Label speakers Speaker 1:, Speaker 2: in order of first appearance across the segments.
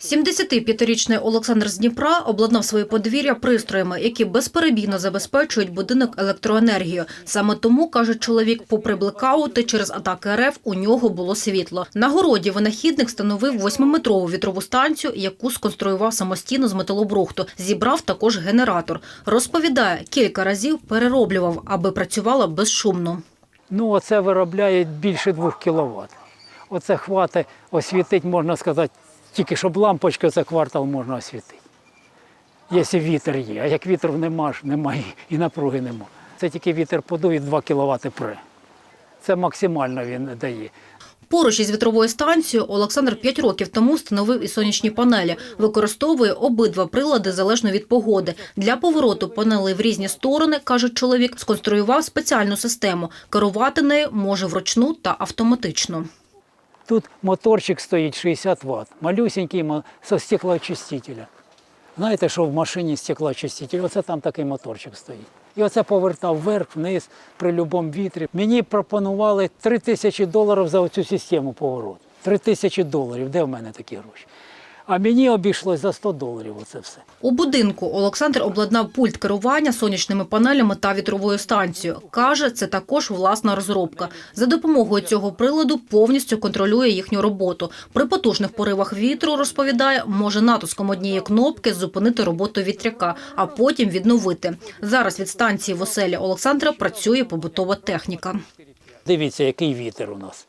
Speaker 1: 75-річний Олександр з Дніпра обладнав своє подвір'я пристроями, які безперебійно забезпечують будинок електроенергією. Саме тому, каже чоловік, попри блекаути через атаки РФ у нього було світло. На городі винахідник встановив восьмиметрову вітрову станцію, яку сконструював самостійно з металобрухту. Зібрав також генератор. Розповідає, кілька разів перероблював, аби працювала безшумно.
Speaker 2: Ну, оце виробляє більше 2 кВт. Оце хватить освітити, можна сказати, тільки щоб лампочка, це квартал можна освітити. Якщо вітер є, а як вітру нема, немає і напруги нема. Це тільки вітер подує 2 кВт пре. Це максимально він дає.
Speaker 1: Поруч із вітровою станцією Олександр 5 років тому встановив і сонячні панелі. Використовує обидва прилади залежно від погоди. Для повороту панелей в різні сторони, каже чоловік, сконструював спеціальну систему. Керувати нею може вручну та автоматично.
Speaker 2: Тут моторчик стоїть 60 Вт, малюсенький со стеклоочистителя. Знаєте, що в машині стеклоочиститель? Оце там такий моторчик стоїть. І оце повертав вверх, вниз при будь-якому вітрі. Мені пропонували 3 тисячі доларів за цю систему повороту. 3 тисячі доларів. Де в мене такі гроші? А мені обійшлось за 100 доларів оце все.
Speaker 1: У будинку Олександр обладнав пульт керування сонячними панелями та вітровою станцією. Каже, це також власна розробка. За допомогою цього приладу повністю контролює їхню роботу. При потужних поривах вітру, розповідає, може натиском однієї кнопки зупинити роботу вітряка, а потім відновити. Зараз від станції в оселі Олександра працює побутова техніка.
Speaker 2: Дивіться, який вітер у нас.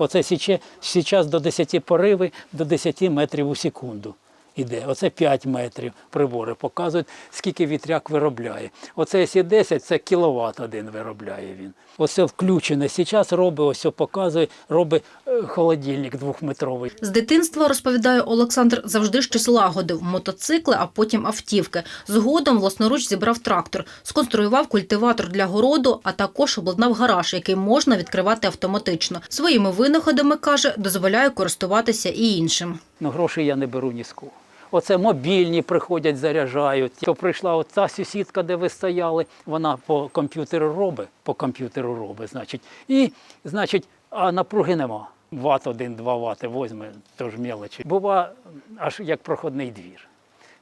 Speaker 2: Оце січе зараз до 10 пориви, до 10 метрів у секунду. Іде. Оце 5 метрів прибори показують, скільки вітряк виробляє. Оце якщо 10, це кіловат один виробляє він. Оце включене. Зараз робить, ось показує, робить е, холодильник двохметровий.
Speaker 1: З дитинства, розповідає Олександр, завжди щось лагодив – мотоцикли, а потім автівки. Згодом власноруч зібрав трактор, сконструював культиватор для городу, а також обладнав гараж, який можна відкривати автоматично. Своїми винаходами, каже, дозволяє користуватися і іншим.
Speaker 2: Ну, грошей я не беру ні з кого. Оце мобільні приходять, заряджають. То прийшла оця сусідка, де ви стояли, вона по комп'ютеру робить, по комп'ютеру робить, значить. І, значить, а напруги нема. Ват один, два вати возьме, то ж мелочі. Бува аж як проходний двір.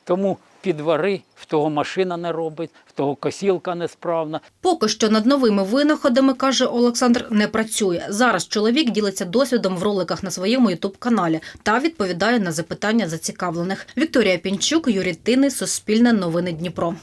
Speaker 2: Тому підвари, в того машина не робить, в того косілка несправна.
Speaker 1: Поки що над новими винаходами, каже Олександр, не працює. Зараз чоловік ділиться досвідом в роликах на своєму ютуб-каналі та відповідає на запитання зацікавлених. Вікторія Пінчук, Юрій Тини, Суспільне новини Дніпро.